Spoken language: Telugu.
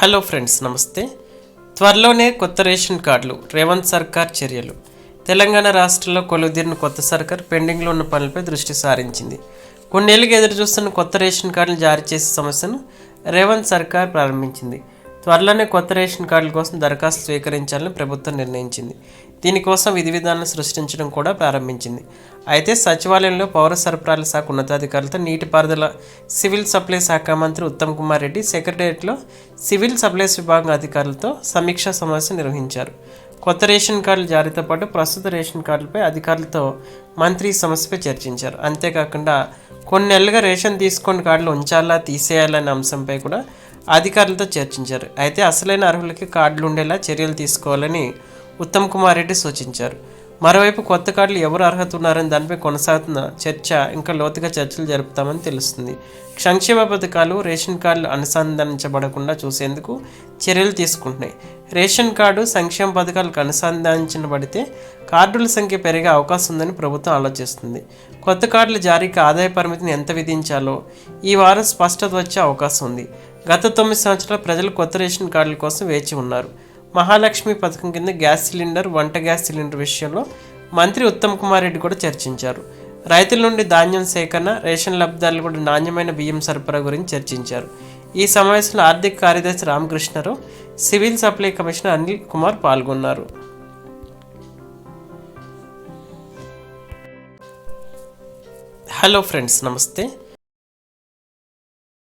హలో ఫ్రెండ్స్ నమస్తే. త్వరలోనే కొత్త రేషన్ కార్డులు రేవంత్ సర్కార్ చర్యలు. తెలంగాణ రాష్ట్రంలో కొలుదీరిన కొత్త సర్కార్ పెండింగ్లో ఉన్న పనులపై దృష్టి సారించింది. కొన్నేళ్ళుగా ఎదురు చూస్తున్న కొత్త రేషన్ కార్డులు జారీ చేసే సమస్యను రేవంత్ సర్కార్ ప్రారంభించింది. త్వరలోనే కొత్త రేషన్ కార్డుల కోసం దరఖాస్తు స్వీకరించాలని ప్రభుత్వం నిర్ణయించింది. దీనికోసం విధి విధానాలను సృష్టించడం కూడా ప్రారంభించింది. అయితే సచివాలయంలో పౌర సరఫరాల శాఖ ఉన్నతాధికారులతో నీటిపారుదల సివిల్ సప్లై శాఖ మంత్రి ఉత్తమ్ కుమార్ రెడ్డి సెక్రటరియట్లో సివిల్ సప్లైస్ విభాగం అధికారులతో సమీక్షా సమావేశం నిర్వహించారు. కొత్త రేషన్ కార్డుల జారీతో పాటు ప్రస్తుత రేషన్ కార్డులపై అధికారులతో మంత్రి ఈ సమస్యపై చర్చించారు. అంతేకాకుండా కొన్ని నెలలుగా రేషన్ తీసుకొని కార్డులు ఉంచాలా తీసేయాలనే అంశంపై కూడా అధికారులతో చర్చించారు. అయితే అసలైన అర్హులకి కార్డులు ఉండేలా చర్యలు తీసుకోవాలని ఉత్తమ్ కుమార్ రెడ్డి సూచించారు. మరోవైపు కొత్త కార్డులు ఎవరు అర్హత ఉన్నారని దానిపై కొనసాగుతున్న చర్చ ఇంకా లోతుగా చర్చలు జరుపుతామని తెలుస్తుంది. సంక్షేమ పథకాలు రేషన్ కార్డులు అనుసంధానించబడకుండా చూసేందుకు చర్యలు తీసుకుంటున్నాయి. రేషన్ కార్డు సంక్షేమ పథకాలకు అనుసంధానించబడితే కార్డుల సంఖ్య పెరిగే అవకాశం ఉందని ప్రభుత్వం ఆలోచిస్తుంది. కొత్త కార్డుల జారీకి ఆదాయ పరిమితిని ఎంత విధించాలో ఈ వారం స్పష్టత వచ్చే అవకాశం ఉంది. గత తొమ్మిది సంవత్సరాలు ప్రజలు కొత్త రేషన్ కార్డుల కోసం వేచి ఉన్నారు. మహాలక్ష్మి పథకం కింద గ్యాస్ సిలిండర్ వంట గ్యాస్ సిలిండర్ విషయంలో మంత్రి ఉత్తమ్ కుమార్ రెడ్డి కూడా చర్చించారు. రైతుల నుండి ధాన్యం సేకరణ రేషన్ లబ్ధిదారులు కూడా నాణ్యమైన బియ్యం సరఫరా గురించి చర్చించారు. ఈ సమావేశంలో ఆర్థిక కార్యదర్శి Ramakrishnarao civil supply commissioner Anil Kumar పాల్గొన్నారు. హలో ఫ్రెండ్స్ నమస్తే.